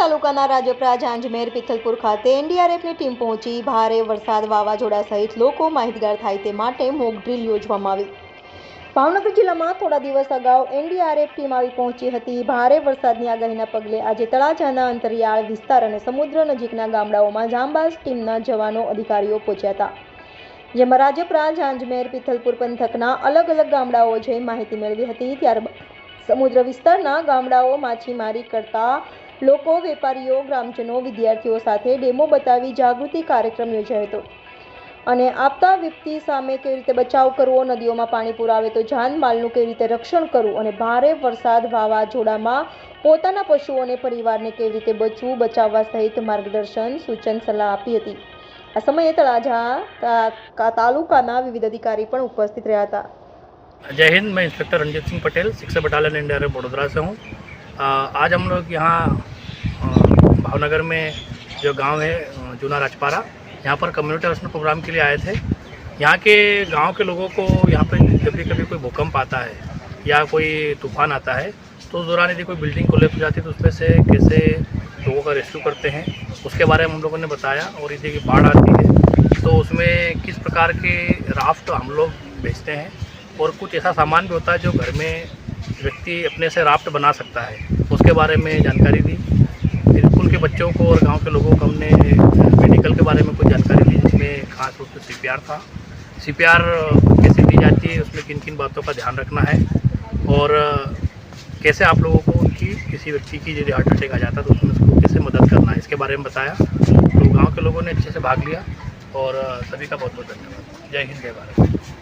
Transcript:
તાલુકાના રાજપરા જાંજમેર પિથલપુર ખાતે એનડીઆરએફની ટીમ પહોંચી. ભારે વરસાદ વાવાઝોડા સહિત લોકો માહિતગાર થાય તે માટે મોક ડ્રીલ યોજવામાં આવી. ભાવનગર જિલ્લામાં થોડા દિવસ અગાઉ એનડીઆરએફ ટીમ આવી પહોંચી હતી. ભારે વરસાદની આગાહીના પગલે આજે તળાજાના અંતરિયાળ વિસ્તાર અને સમુદ્ર નજીકના ગામડાઓમાં જાંબાઝ ટીમના જવાનો અધિકારીઓ પહોંચ્યા હતા. જેમાં રાજપરા જાંજમેર પિથલપુર પંથકના અલગ અલગ ગામડાઓ જઈ માહિતી મેળવી હતી. ત્યારબાદ સમુદ્ર વિસ્તારના ગામડાઓ માછીમારી કરતા લોકો વેપારીઓ ગ્રામજનો વિદ્યાર્થીઓ સાથે ડેમો બતાવી જાગૃતિ કાર્યક્રમ યોજાયો હતો અને આપતા વિપત્તિ સામે કેવી રીતે બચાવ કરવો નદીઓમાં પાણી પુરાવે તો જાનમાલનું કેવી રીતે રક્ષણ કરવું અને ભારે વરસાદ વાવાઝોડામાં પોતાના પશુઓ અને પરિવારને કેવી રીતે બચવું બચાવવા સહિત માર્ગદર્શન સૂચન સલાહ આપી હતી આ સમયે તળાજા તા- કા- તાલુકાના વિવિધ અધિકારી પણ ઉપસ્થિત રહ્યા હતા जय हिंद मैं इंस्पेक्टर रंजीत सिंह पटेल शिक्षा बटालियन इंडिया बड़ोदरा से हूँ अ, आज हम लोग यहाँ भावनगर में जो गाँव है जूना राजपारा, यहाँ पर कम्युनिटी हाउस प्रोग्राम के लिए आए थे। यहाँ के गाँव के लोगों को यहाँ पर जब भी कभी कोई भूकंप आता है या कोई तूफ़ान आता है तो उस दौरान यदि कोई बिल्डिंग कोलेप्स हो जाती है तो उसमें से कैसे लोगों का रेस्क्यू करते हैं, उसके बारे में हम लोगों ने बताया और यदि कि बाढ़ आती है। तो उसमें किस प्रकार के राफ्ट हम लोग भेजते हैं और कुछ ऐसा सामान भी होता है जो घर में व्यक्ति अपने से राफ्ट बना सकता है। उसके बारे में जानकारी दी। फिर स्कूल के बच्चों को और गाँव के लोगों को हमने मेडिकल के बारे में कुछ जानकारी दी, जिसमें खास रूप से सीपीआर था। सीपीआर कैसे दी जाती है, उसमें किन किन बातों का ध्यान रखना है और कैसे आप लोगों को उनकी, किसी व्यक्ति की यदि हार्ट अटैक आ जाता है तो उसमें उसको कैसे मदद करना है, इसके बारे में बताया। तो गाँव के लोगों ने अच्छे से भाग लिया और सभी का बहुत बहुत धन्यवाद। जय हिंद, जय भारत।